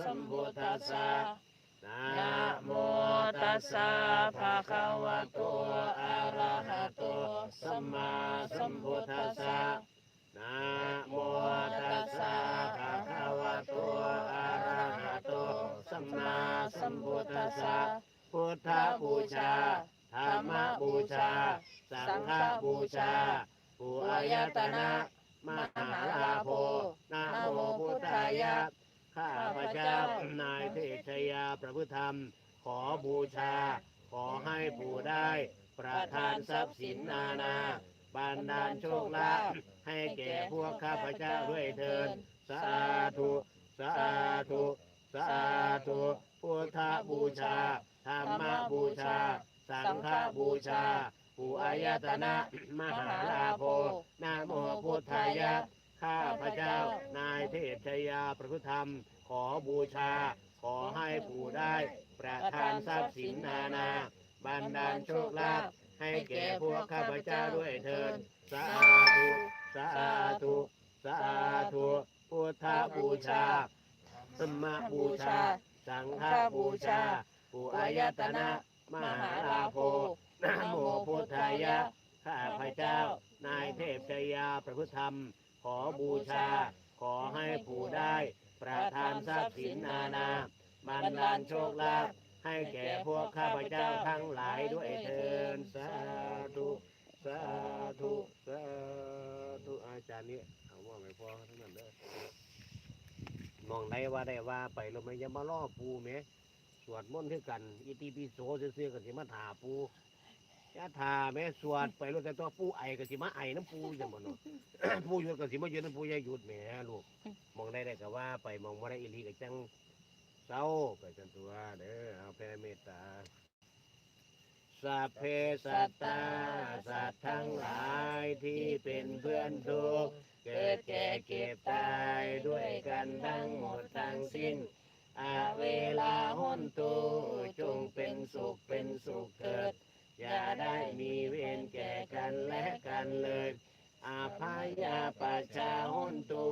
สัมพุทธัสสะนะโมตัสสะภะคะวะโตอะระหะโตสัมมาสัมพุทธัสสะนะโมตัสสะภะคะวะโตอะระหะโตสัมมาสัมพุทธัสสะพุทธบูชาธรรมบูชา สังฆบูชาปุอายตนะมหาลาโภนะโมพุทธายะ ข้าพระเจ้านายเทชยาประพฤติธรรม ขอบูชา ขอให้ปู่ได้ ประทานทรัพย์สินนานาบันดาลโชคลาภให้แก่พวกข้าพเจ้าด้วยเถิดสาธุสาธุสาธุพุทธบูชาธรรมบูชา สังฆบูชาปู่อายตนะ มหาลาโภนะโมพุทธายะ ข้าพระเจ้านายเทพชยาประพฤติธรรม ขอบูชา ขอให้ปู่ได้ ประทานทรัพย์สินนานา บันดาลโชคลาภให้แก่พวกข้าพเจ้าด้วยเถิดสาธุสาธุสาธุพุทธบูชาสมมาบูชา สังฆบูชาปู่อายตนะ มหาลาโภนะโมพุทธายะข้าพเจ้า นายเทพชยาประพฤติธรรม ขอบูชา ขอให้ปู่ได้ประทานทรัพย์สินนานาบันดาลโชคลาภให้แก่พวกข้าพเจ้าทั้งหลายด้วยเถิดสาธุสาธุสาธุอาจารย์นี่เอาว่าไม่พอทั้งนั้นเด้อมองได้ว่าได้ว่าไปเราไม่ยามาล่อปูไหมสวดมนต์คือกันอิติปิโสซื่อๆกันสิมาถาปู ยะถาแม่สวดไปรู้แต่ตัวปูไอก็สิมาไอน้ำปูจังมันเนาะ ปูหยุดก็สิมาหยุดน้ำปูอยาหยุดแหมลูกมองได้ได้ก็ว่าไปมองว่าได้อีหลีก็จังเศร้าไปจันตัวเด้อเอาแผ่เมตตาสัพเพสัตตาสัตว์ทั้งหลายที่เป็นเพื่อนทุกข์เกิดแก่เก็บตายด้วยกันทั้งหมดทั้งสิ้นอาเวลาห้นตูจงเป็นสุขเป็นสุขเถิด อย่าได้มีเวรแก่กันและกันเลย อาภายาปัจจาหุนตู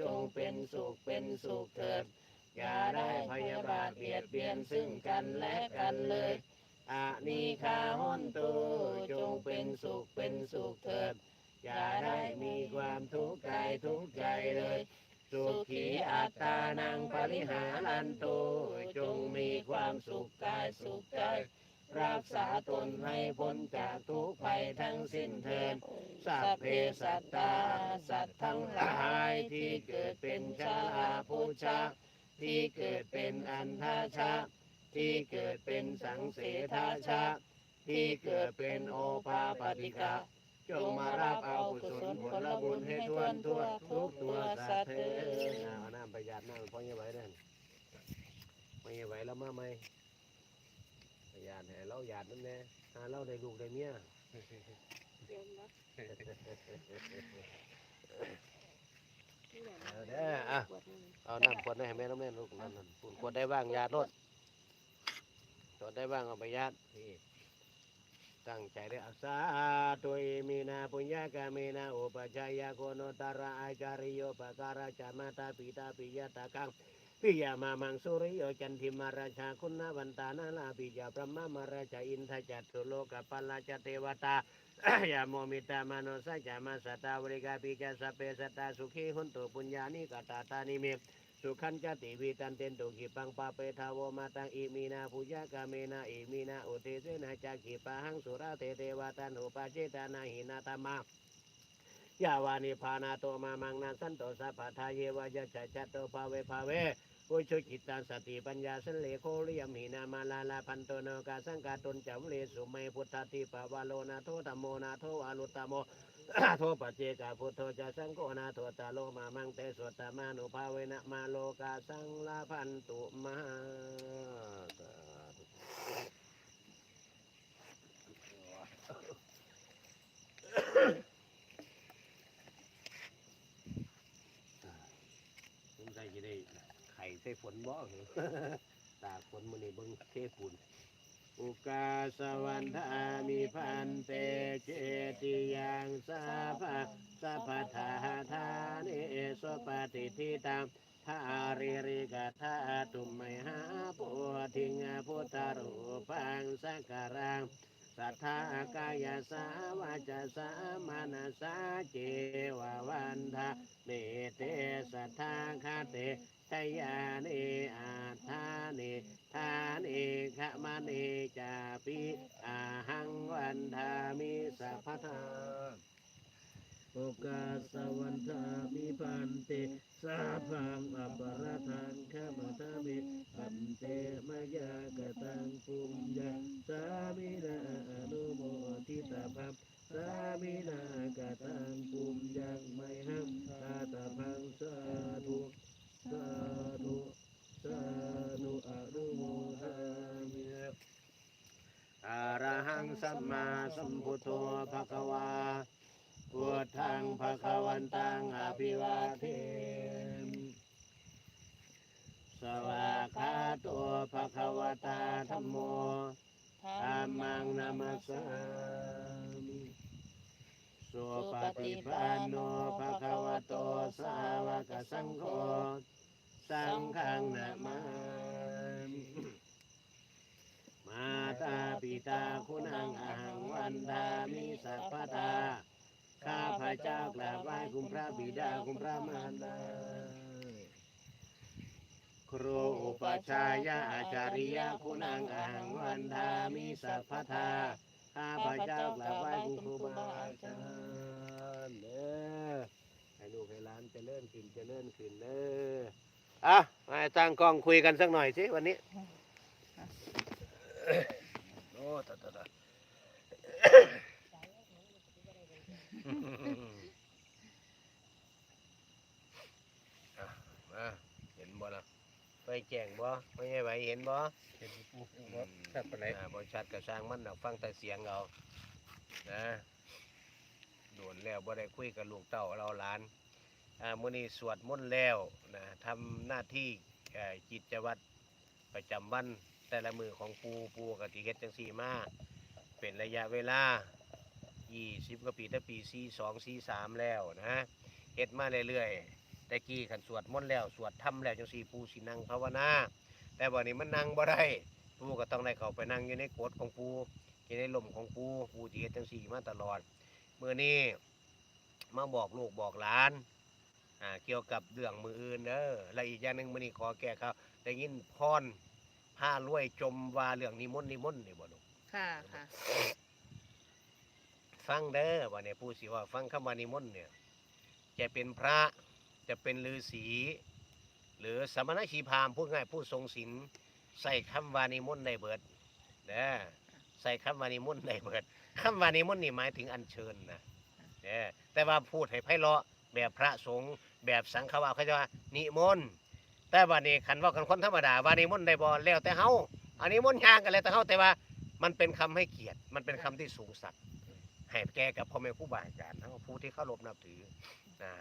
จงเป็นสุขเป็นสุขเถิด อย่าได้พยาบาทเบียดเบียนซึ่งกันและกันเลยอานิคาหุนตูจงเป็นสุขเป็นสุขเถิด อย่าได้มีความทุกข์กายทุกข์ใจเลย สุขีอัตตานังปริหารันตูจงมีความสุขกายสุขใจ รักษาตนให้พ้นจากทุกภัยทั้งสิ้นเถิดสัพเพสัตตา สัตว์ทั้งหลายที่เกิดเป็นชาลาพุชะ ที่เกิดเป็นอันทาชะ ที่เกิดเป็นสังเสทาชะ ที่เกิดเป็นโอภาปฏิกะจงมารับเอากุศลผลบุญให้ทวนทั่วทุกตัวสัตว์เถิดน้ำประหยัดน้ำพอยังไหวนั่นไม่ยังไหวแล้วมาไหม หยัดให้เราหยาดนั่นแน่หาเราได้ลูกได้เมียเอาเด้ออะเอาน้ำขวดให้แม่น้ำแน่ลูกนั่นนั่นปุ่นขวดได้บ้างยาดรถขวดได้บ้างเอาไปยาดนี่ตั้งใจได้อาสาตุยมีนาปุญญากามีนาอุปจายาโกโนตาระอาจาริโยปการาจามาตาปิตาปิยตากัง ปิยามามังสุริโยจันทิมาราชาคุณวันตานาลาปิยาพระมมาราชาอินทจัตุโลกปัลลาจเทวตายาโมมิตามโนสัจจามาสตาวริกาปิจาสพเปสตาสุขีหุนตุปุญญานิกาตาตานิเมสุขันจติวีตันเตนตุกิปังปาเปทาวมาตังอิมีนาภูยากาเมนาอิมีนาอุเทเสนาจักขิปะหังสุราเตเทวตันอุปาเจตานาหินาตมายาวานิพานาโตมามังนาสันโตสัพพทาเยวายะจัจจโตภาเวภาเว อุชุจิตตสติปัญญาสันเลโคเรียมหินามาลาลาพันโตโนกาสังกาตุนจัมเลสุเมพุทธติปวาโลนาโทธรรมโมนาโทวาลุตโมโทปเจกาพุทโธจะสังโฆนาโทตาโลมามังเตสวตามานุภาเวนะมาโลกาสังลาพันตุมาสงสัยจะได้ไข่ ใส่ฝนบ่เหรอตากฝนมันนี่เบิ่งเทฝุ่นอุกาสวันทามิพันเตเจติยังสาภาสัพพทาธานิสปฏิทิตังทาริริกาธาตุมไมหาปุถิงพุทธรูปังสักการัง สัทธากายสาวาจาสามานสาเจววันทาเมเตสัทธาคาเตชยานิอาทานิทานิขมณีจาปิอาหังวันทามิสัพพทาโอกาสวันทามิพันเตสาพังอัปรทังขมทามิพันเตมยากตังปุญญาสามินาอนุโมทิตาภัมสามินากตังปุญญังไมหังตาตาพังสาธุสาธุสาธุอนุโมทามิอะระหังสัมมาสัมพุทโธภะคะวา พุทธังภะคะวันตังอภิวาเทมิสวากขา โตัวภะคะวตาธัมโมธัมมังนามัสสามิสุปฏิปันโนภะคะวะโตสาวกสังโฆสังฆังนามามิมาตาปิตาคุณังอหังวันทามิสัพพทาข้าพระเจ้ากราบไหว้คุณพระบิดาคุณพระมารดาครู ปชายาอาจาริยะคุณังอาหังวันทามิสัพพทาข้าพระเจ้ากราบไหว้คุณครูบาอาจารย์เด้อให้ลูกให้หลานเจริญขึ้นเจริญขึ้นเด้ออะมาตั้งกล้องคุยกันสักหน่อยสิวันนี้โอ้ตะตะตะ อะมาเห็นบ่ล่ะ ไปแจ้งบ่ไม่ใช่ไหวเห็นบ่เห็นปูว่าชัดปานไหนอ่าบ่ชัดก็สร้างมันดอกฟังแต่เสียงเอานะโดนแล้วบ่ได้คุยกับลูกเต้าเราหลานอ่ามื้อนี้สวดมนต์แล้วนะทำหน้าที่เอ่อกิจวัตรประจำวันแต่ละมือของปูปูก็สิเฮ็ดจังซี่มาเป็นระยะเวลา 20กว่าปีแต่ปี 42 43 แล้วนะเฮ็ดมาเรื่อยๆ แต่กี้ขันสวดมนต์แล้วสวดทำแล้วจังสี่ปูสินั่งภาวนา แต่วันนี้มันนั่งบ่ได้ปูก็ต้องได้เข้าไปนั่งอยู่ในโกฎของปูอยู่ในลมของปูปูจีเฮ็ดจังสี่มาตลอดเมื่อนี้มาบอกลูกบอกหลานอ่าเกี่ยวกับเรื่องมืออื่นเด้อและอีกอย่างหนึ่งมื่อนี้ขอแก้ข่าวได้ยินพรผ้ารวยจมว่าเรื่องนิมนต์นิมนต์นี่บ่ลูกค่ะค่ะฟังเด้อวันนี้ผู้สิว่า ฟังคำว่านิมนต์เนี่ยจะเป็นพระ จะเป็นฤาษีหรือสมณชีพรามพูดง่ายผู้ทรงศีลใส่คำวานิมนต์ได้เบิดเด้อใส่คำวานิมนต์ได้เบิดคำวานิมนต์นี่หมายถึงอัญเชิญนะเด้อแต่ว่าพูดให้ไพเราะแบบพระสงฆ์แบบสังฆวาเขาจะว่านิมนต์แต่วันนี้คันว่ากันคนธรรมดาวานิมนต์ได้บ่แล้วแต่เฮาอันนี้มนต์ยางกันแล้วแต่เฮาแต่ว่ามันเป็นคำให้เกียรติ มันเป็นคำที่สูงสักดิ์ให้แก่กับพ่อแม่ครูบาอาจารทั้งผู้ที่เคารพนับถือนะ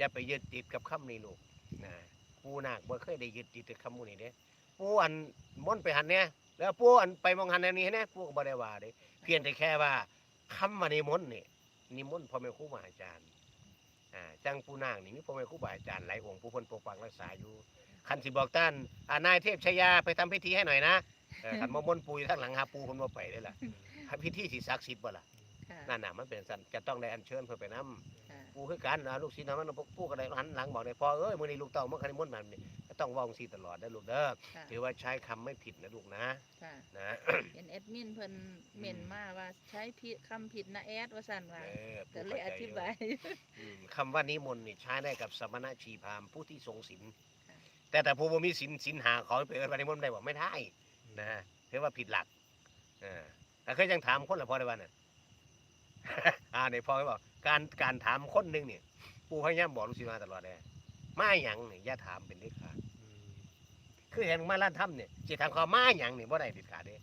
อย่าไปยึดติดกับคำนี้ลูกนะผู้นาคบ่เคยได้ยึดติดกับคำมูนี้เด้ผู้อันม่นต์ไปหันเนี่ยแล้วผู้อันไปมองหันอันนี้เนี่ยผู้ก็บ่ได้ว่าเด้เพียงแต่แค่ว่าคำมานิมนต์นี่นิมนต์พ่อแม่ครูบาอาจารย์อ่าจังผู้นางนี่มีพ่อแม่ครูบาอาจารย์หลายองค์ผู้เพิ่นปกปักรักษาอยู่คันสิบอกท่านอ่านายเทพชยาไปทำพิธีให้หน่อยนะเออคันมามนต์ปูอยู่ทางหลังหาปูเพิ่นบ่ไปเด้ล่ะพิธีสิศักดิ์สิทธิ์บ่ล่ะค่ะนั่นน่ะมันเป็นสันจะต้องได้อัญเชิญเพื่อไปนำ ค่ะกูคือกันนะลูกศิษย์นะมันผู้ก็ได้หันหลังบอกได้พอเอ้ยมื้อนี้ลูกเต้าเมื่อคันมนต์มันนี่ก็ต้องเว้าจังซี่ตลอดได้อลูกเด้อค่ะถือว่าใช้คำไม่ผิดนะลูกนะค่ะนะ เห็นแอดมินเพิ่นเม่นมาว่าใช้ผิดคำผิดนะแอดว่าสั่นว่าเออก็เลยอธิบาย อืมคำว่านิมนต์นี่ใช้ได้กับสมณะชีพราหมณ์ผู้ที่ทรงศีลค่ะ แต่แต่ผู้บ่มีศีลศีลหาขอไปเอิ้นว่านิมนต์ได้บ่ไม่ได้นะถือว่าผิดหลักเออแต่เคยยังถามคนละพอได้ว่าน่ะ อ่าในพ่อบอกการการถามคนหนึงเนี่ยผู้พยายามบอกลูกศิษย์มาตลอดเลยมาหยังนี่อย่าถามเป็นเด็ดขาดคือเห็นมาล้านถ้ำเนี่ยสิถามเขามาหยังนี่บ่ได้เด็ดขาดเด้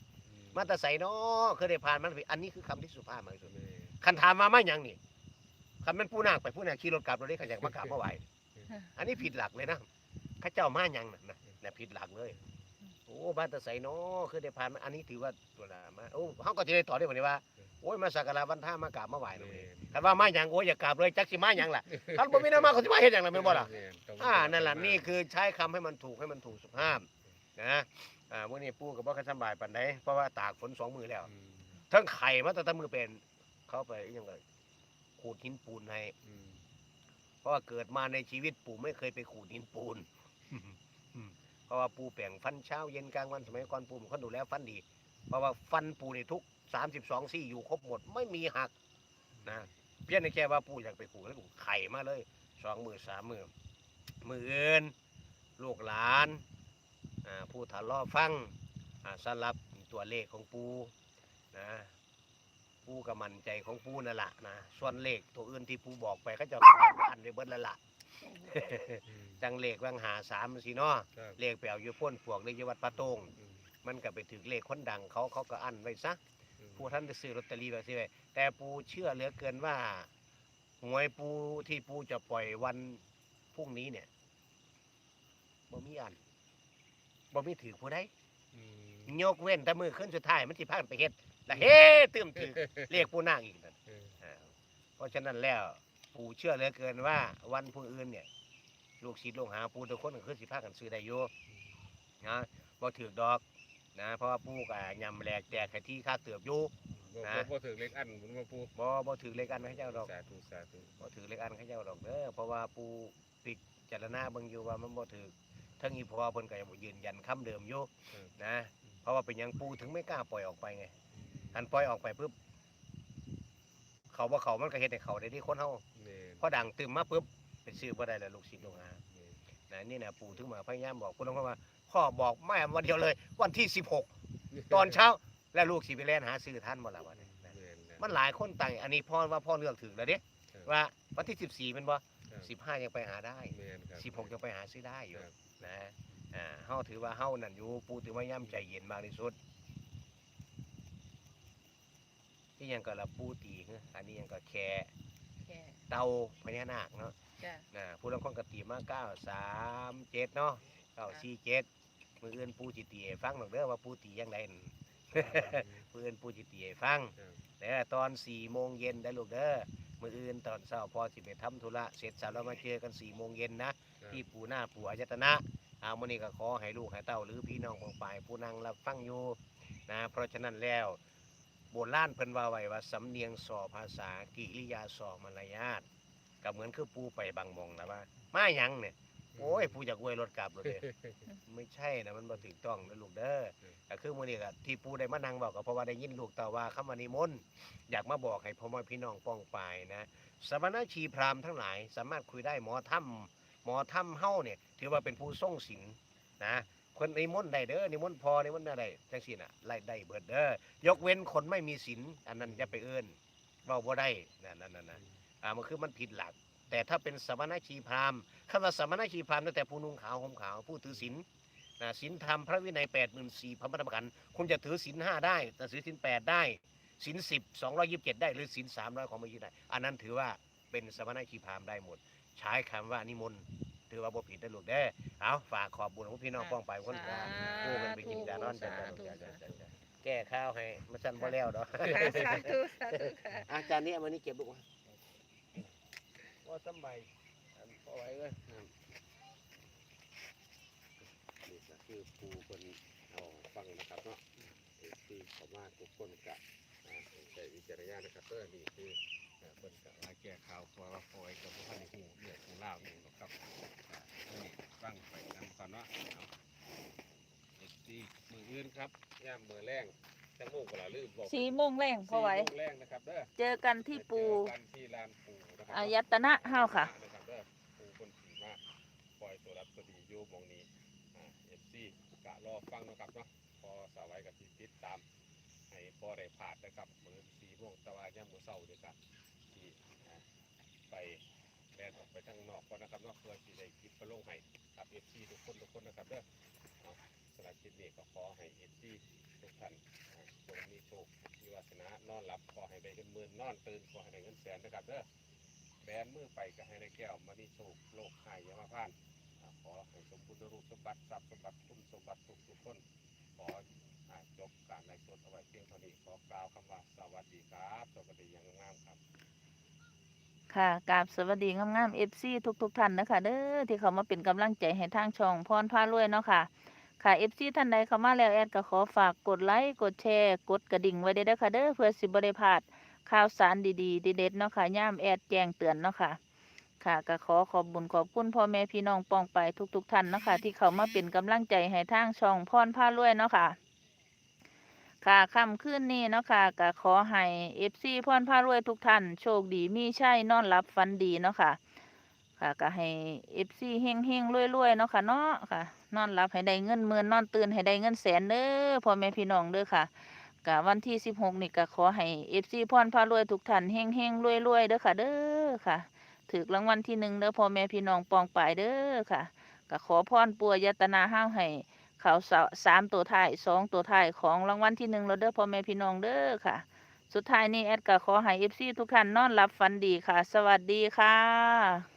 มาแตะใส่นาะเคยได้ผ่านมันอันนี้คือคำที่สุภาพมากที่สุดคันถามมามาหยังนี่คันมันผู้นาคไปผู้นาคขี่รถกลับรถได้ขันอยากมากราบมาไหวอันนี้ผิดหลักเลยนะเข้าเจ้ามาหยังน่ะนะนะผิดหลักเลยโอ้บ้านตะไสเนาะคือได้ผ่านมาอันนี้ถือว่าตัวละมาโอ้เฮาก็จะได้ต่อได้บ่ได้ว่า โอ้ยมาสักการะวันท่ามากราบมาไหว้เนาะแม่นคันว่ามาหยังโอ้ยอย่ากราบเลยจักสิมาหยังล่ะคันบ่มีแนวมาเขาสิมาเฮ็ดหยังล่ะแม่นบ่ล่ะแม่ต้องอ่านั่นล่ะนี่คือใช้คำให้มันถูกให้มันถูกสุภาพนะอ่ามื้อนี้ปู่ก็บ่ค่อยสำบายปานใดเพราะว่าตากฝนสองมื้อแล้วอืมทั้งไข่มาตั้งแต่มือเป็นเขาไปอิหยังไงขูดหินปูนให้อืมเพราะว่าเกิดมาในชีวิตปู่ไม่เคยไปขูดหินปูนเพราะว่าปู่แปลงฟันเช้าเย็นกลางวันสมัยก่อนปู่เขาดูแลฟันดี เพราะว่าฟันปู่ในทุก สามสิบสองซี่อยู่ครบหมดไม่มีหักนะเพี้ยนในแค่ว่าปู่อยากไปขูดแล้วปู่ไข่มาเลยสองมือสามมือมืออื่นลูกหลานอ่าผู้ทะเลาะฟังอ่าสลับตัวเลขของปู่นะปูกับมันใจของปูนั่นแหละนะส่วนเลขตัวอื่นที่ปูบอกไปเขาเจะอันไปเบิดแล้วล่ะอืมจังเลขวังหาสามสิเนาะครับเลขแปลวอยู่พ่นพวกเลขอยวัดปะโตงอืมมันก็ไปถึงเลขคนดังเขาเขาก็อันไว้ซะ อืมผู้ท่านจะซื้อลอตเตอรี่ไปซื้อไว้แต่ปูเชื่อเหลือเกินว่าหวยปูที่ปูจะปล่อยวันพรุ่งนี้เนี่ยบ่มีอันบ่มีถือผู้ใดอืมยกเว้นแต่มือขึ้นสุดท้ายมันสิพากันไปเฮ็ดแล้วเฮ้ตื่มถือเรียกปูนางอีกนั่นเอออ่าเพราะฉะนั้นแล้วปู่เชื่อเหลือเกินว่า วันพรุ่งอื่นเนี่ย ลูกศิษย์ลูกหาปู่ทุกคนก็คือสิพากันซื้อได้อยู่นะบ่ถือดอก นะเพราะว่าปู่ก็ยำแหลกแตกให้ที่ค่าเติบอยู่ บ่นะ บ่บ่ถึงเล็กอันมันมาปูบ่บ่ถือเลขอันให้เจ้าดอกสาธุสาธุบ่ถือเลขอันให้เจ้าดอกเด้อเพราะว่าปู่ปิดจารณาเบิ่งอยู่ว่ามันบ่ถือทั้งอีพอเพิ่นก็ยังยืนยันคำเดิมอยู่นะ เพราะว่าเป็นหยังปู่ถึงไม่กล้าปล่อยออกไปไงอันปล่อยออกไปปุ๊บเขาบ่เขามันก็เฮ็ดให้เขาได้ที่คนเฮาแม่นพอดังตึมมาปุ๊บเป็นซื้อบ่ได้แล้วลูกศิษย์ลูกหาแม่ นนะนี่นะปู่ถึงมาพยายามบอกคุณลุงว่าพ่อบอกแม่วันเดียวเลย วันที่16ตอนเช้าแล้วลูกสิไปแล่นหาซื้อท่านบ่ล่ะวันนี้นะแม่นนะมันหลายคนต่างอันนี้พ่อว่าพ่อเลือกถึงแล้วเด้ครับว่าวันที่14เป็นบ่ครับ15ยังไปหาได้แม่นครับ16ยังไปหาซื้อได้อยู่ครับนะอ่าเฮาถือว่าเฮานั่นอยู่ปู่ถือว่าย่ํใจเย็นมากที่สุดที่ยังก็ละปู่ตีเฮ้ออันนี้ยังก็แค่แค่เตาพญานาคเนาะ จ้ะ นะผู้ลังคนกตีมาเก้าสามเจ็ดเนาะเก้าสี่เจ็ดมืออื่นปูจิตีให้ฟังหรอกเด้อว่าปูตียังไงมืออื่นปูจิตีให้ฟังครับแต่ตอนสี่โมงเย็นได้อลูกเด้อมืออื่นตอนเช้าพอสิไปทำธุระเสร็จสับแล้วมาเจอกันสี่โมงเย็นนะที่ปูหน้าปูอายตนะเอามื่อนี้ก็ขอให้ลูกให้เต้าหรือพี่น้องของฝ่ายผู้นั่งรับฟังอยู่นะเพราะฉะนั้นแล้ว โบราณเพิ่นว่าไว้ว่าสำเนียงสอภาษากิริยาสอมารยาท ก็เหมือนคือปูไปบางหมองนะว่ามาหยังเนี่ยโอ้ยผู้จากอวยรถกลับรถเด้ไม่ใช่นะมันบ่ถูกต้องนะลูกเด้อก็คือมื้อนี้ก็ที่ปู่ได้มานั่งบอกก็เพราะว่าได้ยินลูกต่อว่าคำว่านิมนต์อยากมาบอกให้พ่อแม่พี่น้องป้องปายนะสมณชีพราหมณ์ทั้งหลาย สามารถคุยได้หมอถ้ำหมอถ้ำเฮาเนี่ย ถือว่าเป็นผู้ทรงศีลนะคนนิมนต์ได้เด้อนิมนต์พอนิมนต์อะไรจังซี่น่ะไล่ได้เบิดเด้อยกเว้นคนไม่มีศีลอันนั้นอย่าไปเอิ้นเว้าบ่ได้นั่นนั่นนั่นนะ อ่ามันคือมันผิดหลัก แต่ถ้าเป็นสมณชีพราหมณ์คำว่าสมณชีพราหมณ์ตั้งแต่ผู้นุ่งขาวห่มขาวผู้ถือศีลนะศีลธรรมพระวินัยแปดหมื่นสี่พระธรรมกันธ์คุณจะถือศีลห้าได้แต่ถือศีลแปดได้ศีลสิบสองร้อยยี่สิบเจ็ดได้หรือศีลสามร้อยของไม่ยึดได้ อันนั้นถือว่าเป็นสมณชีพราหมณ์ได้หมด ใช้คำว่านิมนต์ถือว่าบ่ผิดนะลูกเด้อเอาฝากขอบบุญของพี่น้องป้องไปคนสากู้กันไปกินจานอนจันสาจันธุจันสาจันธุจันแก้ข้าวให้มาสั่นบ่แล้วดอกค่ะสาธุสาธุค่ะอาจารย์นี้เอามานี่เก็บลูกไว้ ว่าสำบายอันพอไว้เว้ยอืมนี่ก็คือปูคนเอาฟังนะครับเนาะเอกที่เขามาทุกคนกะใช้วิจารณญาณนะครับเออนี่คือเอ่อเพิ่นกะว่าแก้ข่าวเพราะว่าพอยกับพวกท่านในหูเลือดหูเล่าวนี่หรอกครับนี่ฟังไปนำก่อนเนาะเอาเอกที่มืออื่นครับย่ามมือแรง จังโมงกว่าลืมบอกสีโมงแรงพอไหว สี่โมงแรงนะครับเด้อเจอกันที่ปูเจอกันที่ลานปูนะครับอายตนะเฮาค่ะ นะครับเด้อปูคนสีมาปล่อยตัวรับตัวดีอยู่หมองนี้อ่าเอฟซีกะรอฟังนะครับเนาะพอสาวไว้กับที่ติดตาม ให้พอได้ผ่านนะครับมือสีโมงตะวันย่ามมือเศร้าเดียวกันที่อ่าไปแลนออกไปทางนอกก่อนนะครับเนาะเพื่อที่ได้คลิปไปลงให้กับเอฟซีทุกคนทุกคนนะครับเด้อเอาสำหรับคลิปนี้ก็ขอให้เอฟซี ทุกท่านอ่าจงมีโชคมีวาสนานอนหลับขอให้ได้เงินหมื่นนอนตื่นขอให้ได้เงินแสนนะครับเด้อแบนมือไปก็ให้ได้แก้วมานี่โชคโลกหายยามาพานขอให้สมบูรณ์รูปสมบัติทรัพย์สมบัติคุ้มสมบัดทุกทุกคนขอจบการไลฟ์สดเอาไว้เพียงเท่านี้ขอกล่าวคำว่าสวัสดีครับสวัสดีอย่างงามครับค่ะกราบสวัสดีงามๆ FC ทุกๆท่านนะคะเด้อที่เขามาเป็นกำลังใจให้ทางช่องพรพารวยเนาะค่ะ ค่ะ FC ท่านใดเข้ามาแล้วแอดก็ขอฝากกดไลค์กดแชร์ กดกระดิ่งไว้เด้อเด้อค่ะเด้อเพื่อสิบ่ได้พลาดข่าวสารดีๆดีเด็ดเนาะค่ะย่ามแอดแจ้งเตือนเนาะค่ะ ค่ะก็ขอขอบบุญขอบคุณพ่อแม่พี่น้องปองไปทุกๆท่านเนาะค่ะที่เขามาเป็นกำลังใจให้ทางช่องพรพารวยเนาะค่ะ ค่ะค่ำคืนนี้เนาะค่ะก็ขอให้เอฟซีพรพารวยทุกท่าน โชคดีมีชัยนอนหลับฝันดีเนาะค่ะ ค่ะก็ให้เอฟซีเฮงเฮงรวยรวยๆเนาะค่ะเนาะค่ะ นอนหลับให้ได้เงินหมื่นนอนตื่นให้ได้เงินแสนเด้อพ่อแม่พี่น้องเด้อค่ะกะวันที่สิบหกนี่ก็ขอให้เอฟซีพรพารวยทุกท่านเฮงเฮงรวยรวยๆเด้อค่ะ เด้อค่ะถือรางวัลที่หนึ่งเด้อพ่อแม่พี่น้องปองปายเด้อค่ะก็ขอพรปัวยตนาห้าวให้เขาสาสามตัวท้ายสองตัวท้ายของรางวัลที่หนึ่งเราเด้อพ่อแม่พี่น้องเด้อค่ะ สุดท้ายนี้แอดก็ขอให้เอฟซีทุกท่านนอนหลับฝันดีค่ะ สวัสดีค่ะ